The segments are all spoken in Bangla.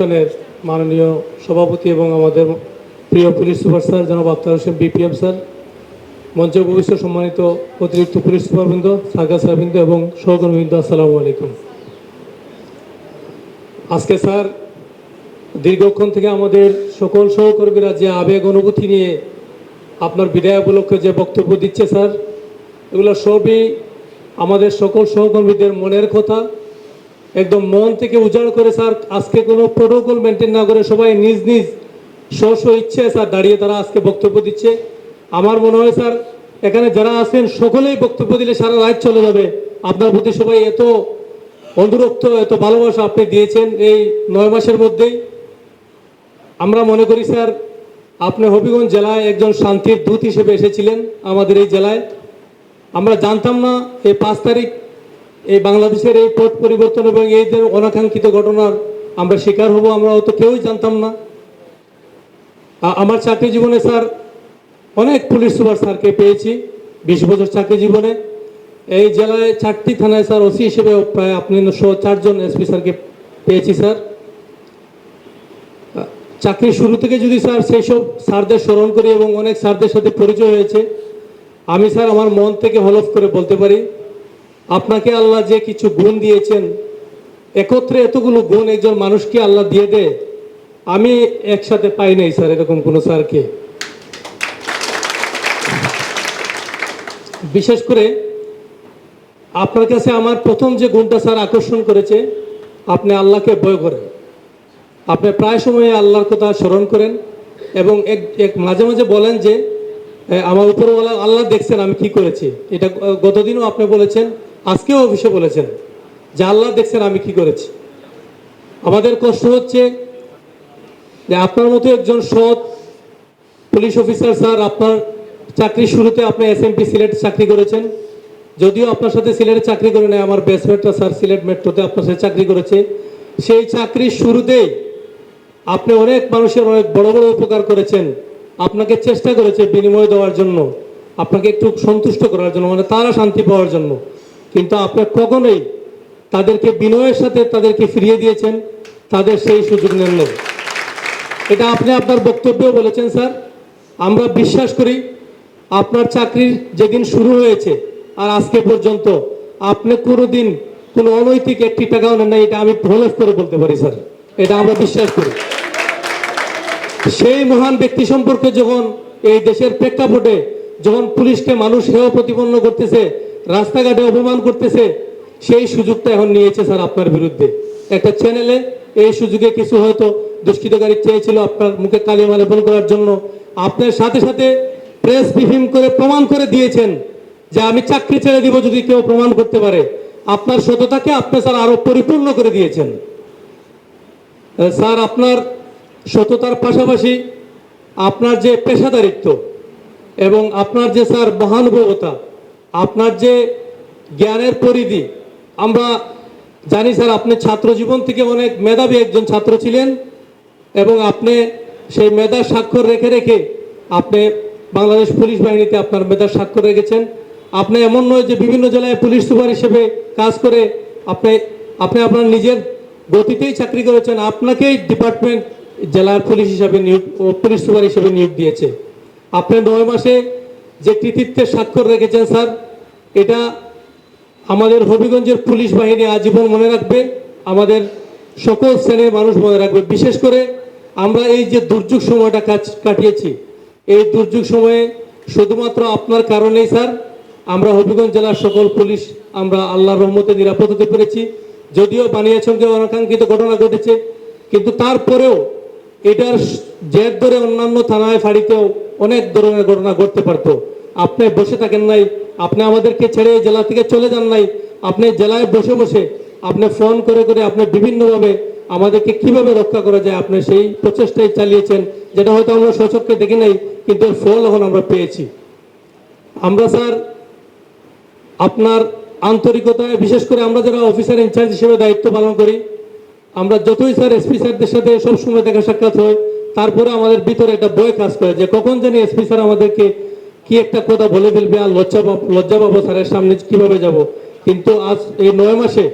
প্রতিষ্ঠানের মাননীয় সভাপতি এবং আমাদের প্রিয় পুলিশ সুপার স্যার জনাব আক্তার হোসেন, বিপিএম স্যার, মঞ্চ ভবিষ্যৎ সম্মানিত অতিরিক্ত পুলিশ সুপারবৃন্দ, সার্কাস সাহেবৃন্দ এবং সহকর্মীবৃন্দ, আসসালামু আলাইকুম। আজকে স্যার, দীর্ঘক্ষণ থেকে আমাদের সকল সহকর্মীরা যে আবেগ অনুভূতি নিয়ে আপনার বিদায় উপলক্ষে যে বক্তব্য দিচ্ছে স্যার, এগুলো সবই আমাদের সকল সহকর্মীদের মনের কথা একদম মন থেকে উজাড় করে, স্যার, আজকে কোনো প্রোটোকল মেনটেন না করে সবাই নিজ নিজ স্ব স্ব ইচ্ছে স্যার, দাঁড়িয়ে তারা আজকে বক্তব্য দিচ্ছে। আমার মনে হয়, স্যার, এখানে যারা আছেন, সকলেই বক্তব্য দিলে সারা রাত চলে যাবে। আপনার প্রতি সবাই এত অনুরক্ত, এত ভালোবাসা আপনি দিয়েছেন এই নয় মাসের মধ্যেই। আমরা মনে করি, স্যার, আপনি হবিগঞ্জ জেলায় একজন শান্তির দূত হিসেবে এসেছিলেন আমাদের এই জেলায়। আমরা জানতাম না, এই পাঁচ তারিখ এই বাংলাদেশের এই পথ পরিবর্তন এবং এই যে অনাকাঙ্ক্ষিত ঘটনার আমরা শিকার হব, আমরা অত কেউই জানতাম না। আমার চাকরি জীবনে স্যার অনেক পুলিশ সুপার স্যারকে পেয়েছি, বিশ বছর চাকরি জীবনে। এই জেলায় চারটি থানায় স্যার ওসি হিসেবে প্রায় আপনি চারজন এসপি স্যারকে পেয়েছি স্যার। চাকরির শুরু থেকে যদি স্যার সেই সব স্যারদের স্মরণ করি এবং অনেক স্যারদের সাথে পরিচয় হয়েছে, আমি স্যার আমার মন থেকে হলফ করে বলতে পারি আপনাকে আল্লাহ যে কিছু গুণ দিয়েছেন, একত্রে এতগুলো গুণ একজন মানুষকে আল্লাহ দিয়ে দেয় আমি একসাথে পাই নাই, স্যার, এরকম কোনো স্যারকে। বিশেষ করে আপনার কাছে আমার প্রথম যে গুণটা স্যার আকর্ষণ করেছে, আপনি আল্লাহকে ভয় করেন। আপনি প্রায় সময় আল্লাহর কথা স্মরণ করেন এবং এক এক মাঝে মাঝে বলেন যে আমার উপরওয়ালা আল্লাহ দেখছেন আমি কি করেছি। এটা, গতদিনও আপনি বলেছেন আজকেও অফিসে বলেছেন যে আল্লাহ দেখছেন আমি কি করেছি। আমাদের কষ্ট হচ্ছে যে আপনার মতো একজন সৎ পুলিশ অফিসার স্যার আপনার চাকরি শুরুতে আপনি এসএমপি সিলেট চাকরি করেছেন। যদিও আপনার সাথে সিলেটে চাকরি করে নেয় আমার বেসমেটটা স্যার সিলেট মেট্রোতে আপনার সাথে চাকরি করেছে। সেই চাকরির শুরুতেই আপনি অনেক মানুষের অনেক বড় বড় উপকার করেছেন। আপনাকে চেষ্টা করেছে বিনিময় দেওয়ার জন্য, আপনাকে একটু সন্তুষ্ট করার জন্য মানে তারা শান্তি পাওয়ার জন্য। কিন্তু আপনি কখনোই তাদেরকে বিনয়ের সাথে তাদেরকে ফিরিয়ে দিয়েছেন, তাদের সেই সুযোগ নেন। এটা আপনি আপনার বক্তব্যেও বলেছেন, স্যার। আমরা বিশ্বাস করি আপনার চাকরির যেদিন শুরু হয়েছে আর আজকে পর্যন্ত আপনি কোনো দিন কোনো অনৈতিক একটি টাকাও নেন না এটা আমি প্রলেপ করে বলতে পারি, স্যার। এটা আমরা বিশ্বাস করি। সেই মহান ব্যক্তি সম্পর্কে যখন এই দেশের প্রেক্ষাপটে যখন পুলিশকে মানুষ হেয় প্রতিপন্ন করতেছে রাস্তাঘাটে অপমান করতেছে, সেই সুযোগটা এখন নিয়েছে স্যার আপনার বিরুদ্ধে। একটা চ্যানেলে এই সুযোগে কিছু হয়তো দুষ্কৃতকারী চেয়েছিল আপনার মুখে কালিমা লেপন করার জন্য। আপনার সাথে সাথে প্রেস ব্রিফিং করে প্রমাণ করে দিয়েছেন যে আমি চাকরি ছেড়ে দিব যদি কেউ প্রমাণ করতে পারে। আপনার সততাকে আপনি স্যার আরও পরিপূর্ণ করে দিয়েছেন। স্যার, আপনার সততার পাশাপাশি আপনার যে পেশাদারিত্ব এবং আপনার যে স্যার মহানুভবতা আপনার যে জ্ঞানের পরিধি, আমরা জানি স্যার, আপনি ছাত্র জীবন থেকে অনেক মেধাবী একজন ছাত্র ছিলেন এবং আপনি সেই মেধার স্বাক্ষর রেখে রেখে আপনি বাংলাদেশ পুলিশ বাহিনীতে আপনার মেধার স্বাক্ষর রেখেছেন। আপনি এমন নয় যে বিভিন্ন জেলায় পুলিশ সুপার হিসেবে কাজ করে আপনি আপনি আপনার নিজের গতিতেই চাকরি করেছেন, আপনাকেই ডিপার্টমেন্ট জেলার পুলিশ হিসাবে নিয়োগ পুলিশ সুপার হিসেবে নিয়োগ দিয়েছে। আপনি নয় মাসে যে কৃতিত্বের স্বাক্ষর রেখেছেন, স্যার, এটা আমাদের হবিগঞ্জের পুলিশ বাহিনী আজীবন মনে রাখবে, আমাদের সকল শ্রেণির মানুষ মনে রাখবে। বিশেষ করে আমরা এই যে দুর্যোগ সময়টা কাজ কাটিয়েছি, এই দুর্যোগ সময়ে শুধুমাত্র আপনার কারণেই, স্যার, আমরা হবিগঞ্জ জেলার সকল পুলিশ, আমরা আল্লাহ রহমতে নিরাপদ হতে পেরেছি। যদিও বানিয়ার সঙ্গে অনাকাঙ্ক্ষিত ঘটনা ঘটেছে, কিন্তু তারপরেও এটার জের ধরে অন্যান্য থানায় ফাঁড়িতেও অনেক ধরনের ঘটনা ঘটতে পারতো। আপনি বসে থাকেন নাই, আপনি আমাদেরকে ছেড়ে জেলা থেকে চলে যান নাই, আপনি জেলায় বসে বসে আপনি ফোন করে করে আপনি বিভিন্নভাবে আমাদেরকে কীভাবে রক্ষা করা যায় আপনি সেই প্রচেষ্টাই চালিয়েছেন, যেটা হয়তো আমরা সচক্ষে দেখি নাই, কিন্তু এর ফল এখন আমরা পেয়েছি। আমরা স্যার, আপনার আন্তরিকতায় বিশেষ করে আমরা যারা অফিসার ইনচার্জ হিসেবে দায়িত্ব পালন করি, আমরা যতই স্যার এসপি স্যারদের সাথে সবসময় দেখা সাক্ষাৎ হয়, তারপরে আমাদের ভিতরে একটা বই কাজ করে যে কখন জানি এসপি স্যার আমাদেরকে কি একটা কথা বলে ফেলবে আর লজ্জা লজ্জা পাবো স্যারের সামনে কীভাবে যাব? কিন্তু আজ এই নয় মাসে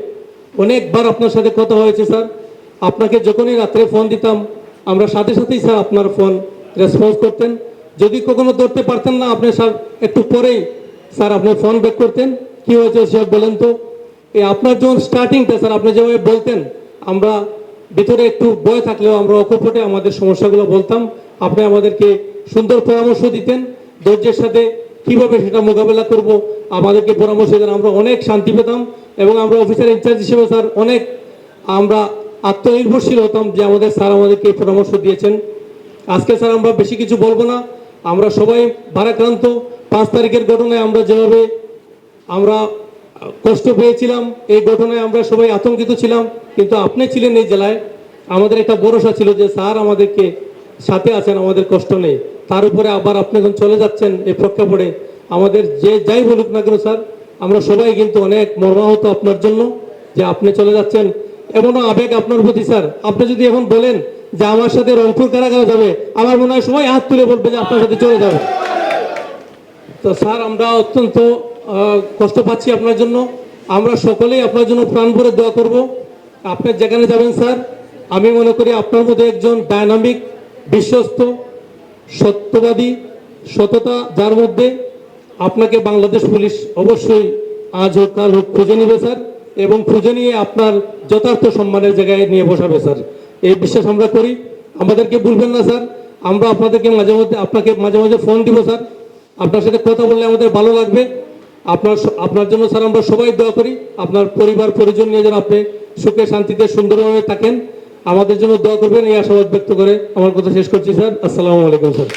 অনেকবার আপনার সাথে কথা হয়েছে, স্যার। আপনাকে যখনই রাত্রে ফোন দিতাম, আমরা সাথে সাথেই, স্যার, আপনার ফোন রেসপন্স করতেন। যদি কখনো ধরতে পারতেন না আপনি, স্যার, একটু পরেই, স্যার, আপনি ফোন ব্যাক করতেন। কি হয়েছে, স্যার, বলেন তো? এই আপনার যখন স্টার্টিংটা স্যার, আপনি যেভাবে বলতেন, আমরা ভিতরে একটু ভয় থাকলেও আমরা অকপটে আমাদের সমস্যাগুলো বলতাম। আপনি আমাদেরকে সুন্দর পরামর্শ দিতেন। ধৈর্যের সাথে কীভাবে সেটা মোকাবেলা করব, আমাদেরকে পরামর্শ দিতেন আমরা অনেক শান্তি পেতাম এবং আমরা অফিসার ইনচার্জ হিসেবে স্যার অনেক আমরা আত্মনির্ভরশীল হতাম যে আমাদের স্যার আমাদেরকে পরামর্শ দিয়েছেন। আজকে স্যার আমরা বেশি কিছু বলব না। আমরা সবাই ভারাক্রান্ত। পাঁচ তারিখের ঘটনায় আমরা যেভাবে আমরা কষ্ট পেয়েছিলাম, এই ঘটনায় আমরা সবাই আতঙ্কিত ছিলাম। কিন্তু আপনি ছিলেন এই জেলায়। আমাদের একটা ভরসা ছিল যে স্যার আমাদেরকে সাথে আছেন, আমাদের কষ্ট নেই। তার উপরে আবার আপনি যখন চলে যাচ্ছেন এই প্রেক্ষাপটে, আমাদের যে যাই বলুক না কেন স্যার, আমরা সবাই কিন্তু অনেক মর্মাহত আপনার জন্য যে আপনি চলে যাচ্ছেন। এমনও আবেগ আপনার প্রতি স্যার। আপনি যদি এখন বলেন যে আমার সাথে রংপুর কারাগারে যাবে, আমার মনে হয় সবাই হাত তুলে বলবে যে আপনার সাথে চলে যাবে। তো স্যার, আমরা অত্যন্ত কষ্ট পাচ্ছি আপনার জন্য। আমরা সকলেই আপনার জন্য প্রাণ ভরে দোয়া করব। আপনার যেখানে যাবেন স্যার, আমি মনে করি আপনার মধ্যে একজন ডায়নামিক বিশ্বস্ত সত্যবাদী, সততা যার মধ্যে, আপনাকে বাংলাদেশ পুলিশ অবশ্যই আজ হোক কাল হোক খুঁজে নেবে, স্যার। এবং খুঁজে নিয়ে আপনার যথার্থ সম্মানের জায়গায় নিয়ে বসাবে, স্যার। এই বিশ্বাস আমরা করি। আমাদেরকে ভুলবেন না, স্যার। আমরা আপনাদেরকে মাঝে মধ্যে, আপনাকে মাঝে মাঝে ফোন দিব, স্যার। আপনার সাথে কথা বললে আমাদের ভালো লাগবে। আপনার আপনার জন্য, স্যার, আমরা সবাই দোয়া করি। আপনার পরিবার, পরিজন নিয়ে যেন আপনি সুখে, শান্তিতে, সুন্দরভাবে থাকেন। আমাদের জন্য দোয়া করবেন, এই আশাবাদ ব্যক্ত করে আমার কথা শেষ করছি, স্যার। আসসালামু আলাইকুম, স্যার।